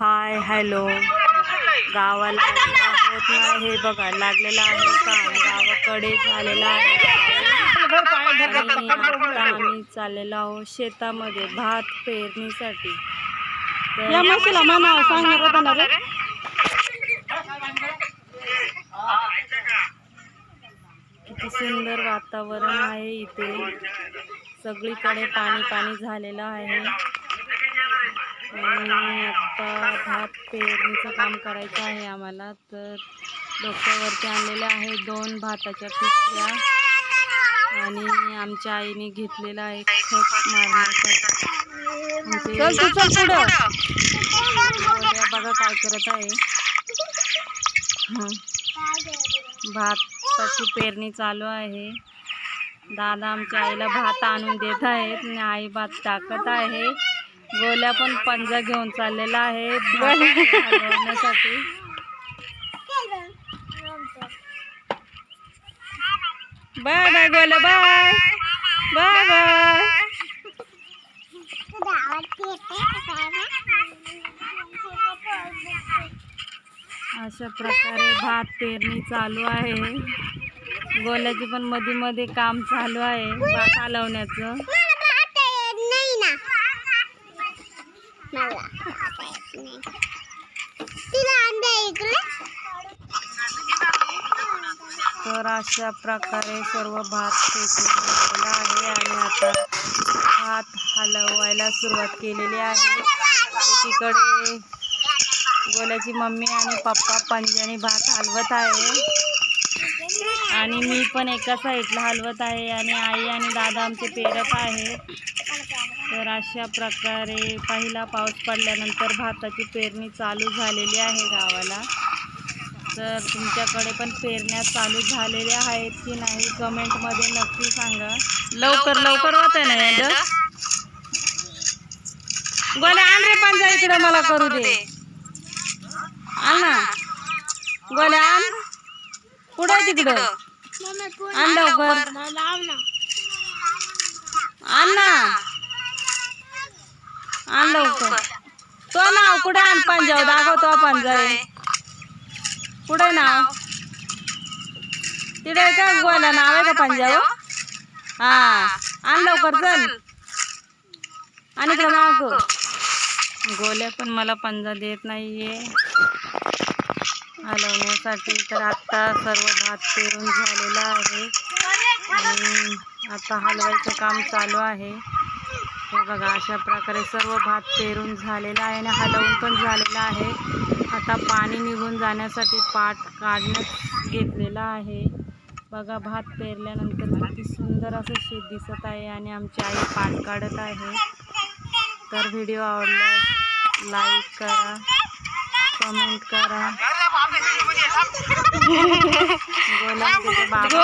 Hi hello. गावाला आलेलो आहोत ना हे बघा लागलेलं आहे काम गावाकडे झालेलं आहे. आम्ही चाललेलो आहोत शेतामध्ये भात पेरणीसाठी. तर या म्हशीला म्हणावं सांगणार होता ना रे. किती सुंदर वातावरण आहे इथे. सगळीकडे पाणी पाणी झालेलं आहे. आणि आता भात पेरणीचं काम करायचं आहे आम्हाला. तर डोक्यावरती आणलेले आहे दोन भाताच्या पिशव्या. आणि आमच्या आईने घेतलेलं आहे खत मारण्यासाठी बघा काय करत आहे. हं. भाताची पेरणी चालू आहे. दादा आमच्या आईला भात आणून देत आहेत आणि आई भात टाकत आहे. गोल्या पण पंजा घेऊन चाललेला आहे. हलवण्यासाठी bye bye Golya bye. Bye bye. अशा प्रकारे भात पेरणी चालू आहे. गोल्याचे पण मध्ये मध्ये काम चालू आहे भात हलवण्याचं. तर अशा प्रकारे सर्व भात फेकून झालेला आहे आणि आता भात हलवायला सुरुवात केलेली आहे. एकीकडे गोल्याची मम्मी आणि पप्पा पंजाने भात हलवत आहे. आणि मी पण एका साईडला हलवत आहे आणि आई आणि दादा आमचे पेरत आहे. तर अशा प्रकारे पहिला पाऊस पडल्यानंतर भाताची पेरणी चालू झालेली आहे गावाला. तर तुमच्याकडे पण पेरण्या चालू झालेल्या आहेत की नाही कमेंटमध्ये नक्की सांगा. लवकर लवकर होत ना यांचं. गोल्या आण रे इकडे मला करू दे. आण ना. गोल्या आण. पुढे तिकडं? आण लवकर आण ना. आण. लवकर तो नाव कुठे आण पंजाव दाखवतो पंजा पुढे नाव? तिथे का गोल्या नाव आहे का पंजाव हा. आण लवकर चल. आणि माग गोल्या पण मला पंजा देत नाहीये. हलवण्यासाठी तर आत्ता सर्व भात पेरून झालेला आहे. आणि आता हलवायचं काम चालू आहे. हे बघा अशा प्रकारे सर्व भात पेरून झालेला आहे आणि हलवून पण झालेलं आहे. आता पाणी निघून जाण्यासाठी पाट काढण्यात घेतलेला आहे. बघा भात पेरल्यानंतर किती सुंदर असं शेत दिसत आहे आणि आमची आई पाट काढत आहे. तर व्हिडिओ आवडल्यास लाईक करा. कमेंट करा. गोला त्याच्या बाबा